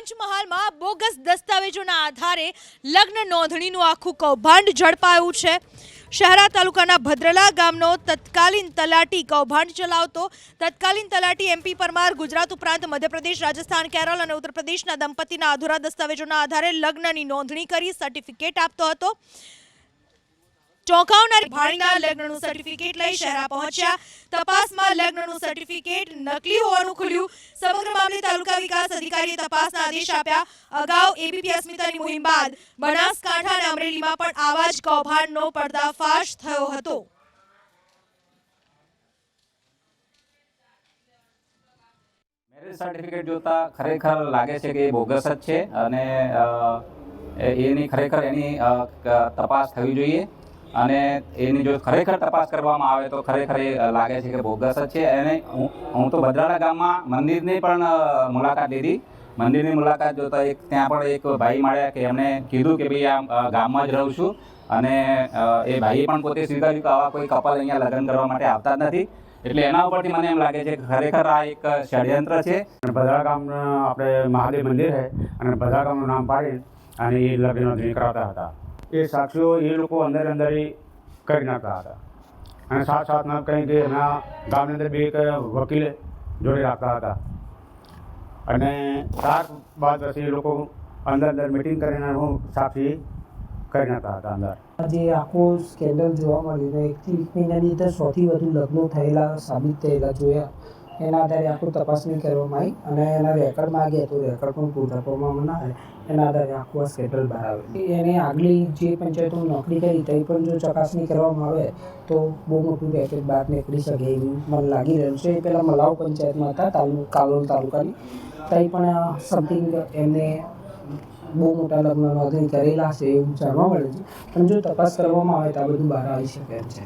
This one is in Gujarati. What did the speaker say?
પંચમહાલમાં બોગસ દસ્તાવેજોના આધારે લગ્ન નોંધણીનું આખું કૌભાંડ ઝડપાયું છે. શહેરા તાલુકાના ભદ્રલા ગામનો તત્કાલીન તલાટી કૌભાંડ ચલાવતો તત્કાલીન તલાટી એમપી પરમાર ગુજરાત ઉપરાંત મધ્યપ્રદેશ, રાજસ્થાન, કેરળ અને ઉત્તર પ્રદેશના દંપતીના અધૂરા દસ્તાવેજોના આધારે લગ્નની નોંધણી કરી સર્ટિફિકેટ આપતો હતો. ચોંકાવનાર ભાણીના લગ્નનું સર્ટિફિકેટ લઈ શહેરા પહોંચ્યા. તપાસમાં લગ્નનું સર્ટિફિકેટ નકલી હોવાનું ખુલ્યું. સમગ્ર મામલે તાલુકા વિકાસ અધિકારીએ તપાસના આદેશ આપ્યા. અગાઉ એબીપી અસ્મિતાની મુહિમ બાદ બનાસકાંઠા અને અમરેલીમાં પણ આવા જ કૌભાંડનો પર્દાફાશ થયો હતો. સર્ટિફિકેટ જોતા ખરેખર લાગે છે કે એ બોગસ જ છે અને એની ખરેખર એની તપાસ થવી જોઈએ. અને એની જો ખરેખર તપાસ કરવામાં આવે તો ખરેખર એ લાગે છે કે બોગસ જ છે. અને હું તો ભદ્રાળા ગામમાં મંદિરની પણ મુલાકાત લીધી. મંદિરની મુલાકાત જોતા એક, ત્યાં પણ એક ભાઈ મળ્યા કે એમણે કીધું કે ભાઈ આ ગામમાં જ રહું છું. અને એ ભાઈએ પણ પોતે સ્વીકાર્યું કે આવા કોઈ કપલ અહીંયા લગ્ન કરવા માટે આવતા નથી. એટલે એના ઉપરથી મને એમ લાગે છે કે ખરેખર આ એક ષડયંત્ર છે. ભદ્રા ગામના આપણે મહાદેવ મંદિર છે અને ભદ્રા ગામનું નામ પાડી અને એ લગ્ન કરાવતા હતા. એ સાક્ષીઓ એ લોકો અંદર અંદર કરી નાખતા હતા. અને સાથ સાથમાં કંઈ કે એના ગામની અંદર બે વકીલ જોડે રાખતા હતા. અને ત્યાર બાદ પછી એ લોકો અંદર અંદર મિટિંગ કરીને હું સાક્ષી કરી નાખતા હતા અંદર. જે આખો સ્કેન્ડલ જોવા મળ્યો એકથી એક મહિનાની અંદર સૌથી વધુ લગ્નો થયેલા, સાબિત થયેલા જોયા. એના આધારે આખું તપાસણી કરવામાં આવી અને એના રેકર્ડમાં આગે તો રેકર્ડ પણ પૂરું આપવામાં ના આવે. એના આધારે આખું આ સ્કેન્ડલ બહાર આવે. એને આગલી જે પંચાયતો નોકરી કરી તે પણ જો ચકાસણી કરવામાં આવે તો બહુ મોટું રેકેટ બહાર નીકળી શકે એવું મને લાગી રહ્યું છે. એ પહેલાં મલાવ પંચાયતમાં હતા તાલુ કાલોલ તાલુકાની. ત્યાં પણ સમથિંગ એમને બહુ મોટા લગ્ન નોંધણી કરેલા છે એવું જાણવા મળે છે. પણ જો તપાસ કરવામાં આવે તો આ બધું બહાર આવી શકે એમ છે.